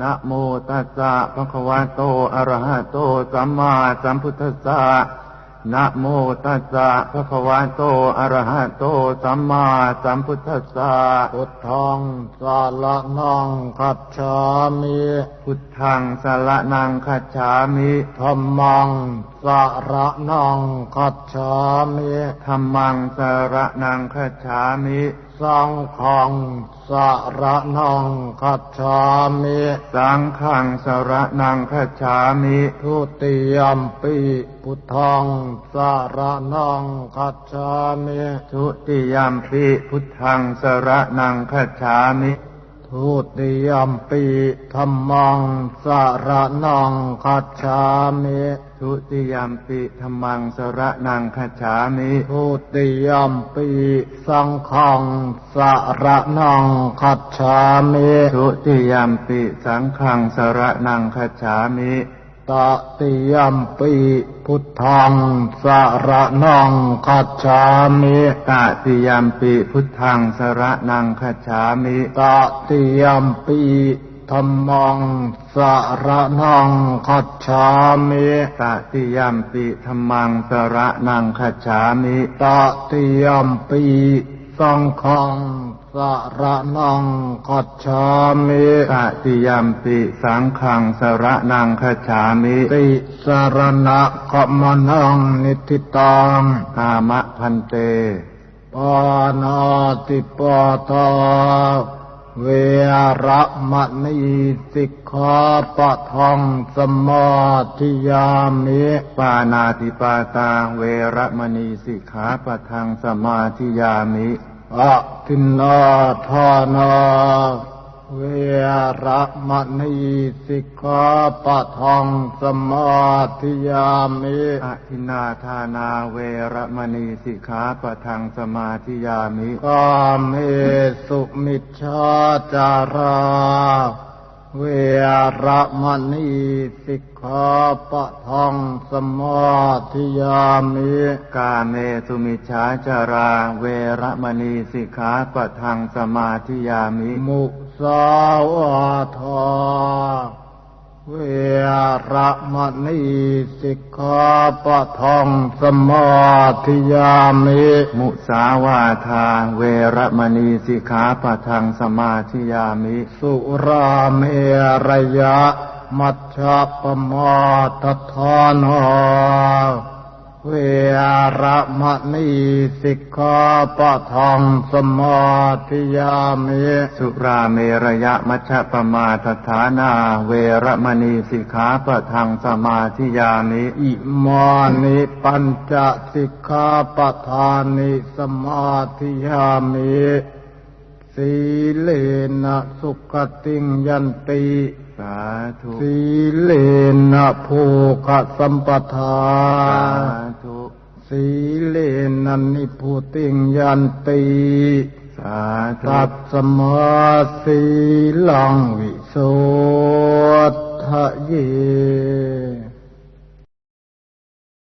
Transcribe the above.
นะโมตัสสะภะคะวะโต อะระหะโต สัมมาสัมพุทธัสสะนะโมตัสสะภะคะวะโต อะระหะโต สัมมาสัมพุทธัสสะ พุทธังสาระนังคัจฉามิ พุทธังสาระนังคัจฉามิธัมมังสาระนังคัจฉามิธัมมังสาระนังคัจฉามิ สังฆังสารนังคัจฉามิสังฆังสารนังคัจฉามิทุติยมปิพุทธังสารนังคัจฉามิทุติยมปิพุทธังสารนังคัจฉามิ ทุติยมปีธรรมังสารนังคัจฉามิทุติยมปีธรรมังสรนังคัจฉามิทุติยมปีสังฆังสารนังคัจฉามิทุติยมปีสังฆังสรนังคัจฉามิ ตติยมปิพุทธังสารนังคัจฉามิตติยมปิพุทธังสรนังคัจฉามิตติยมปิธัมมังสารนังคัจฉามิตติยมปิธรรมังสรนังคัจฉามิตติยมปิ สังฆังสารนังคัจฉามิตติยมปิสังฆังสรนังคัจฉามิติสารณะกมนังนิทิตังอามะพันเตปานาติปาตา เวระมณีสิกขาปะทองสมาธิยามิปานาติปาตาเวระมณีสิกขาปะทังสมาธิยามิอะทินนาทานา เวระมณีสิกขาปะทังสมาธิยามิอทินนาทานาเวระมณีสิกขาปะทังสมาธิยามิกาเมสุมิชฌาจารา เวรมณีสิกขาปะทังสมาธิยามิกาเมสุมิชฌาจารา เวรมณีสิกขาปะทังสมาธิยามิ มุสาวาทา เวระมณีสิกขาปะทังสมาธิยามิมุสาวาทาเวระมณีสิกขาปะทังสมาธิยามิ สุราเมรยะ มัชฌะปมาทฐานา ระมณีสิกขาปะทังสมาธิยามิสุราเมรยะมัชฌะปมาทฐานา เวระมณีสิกขาปะทังสมาธิยามิอิมานิปัญจสิกขาปทานิสมาธิยามิสีเลนะสุขติงยันติสาธุสีเลนะภูคสัมปทาสาธุสีเล นะนิพุติงยันติสาธุตัดสมาสีลังวิโสทะเย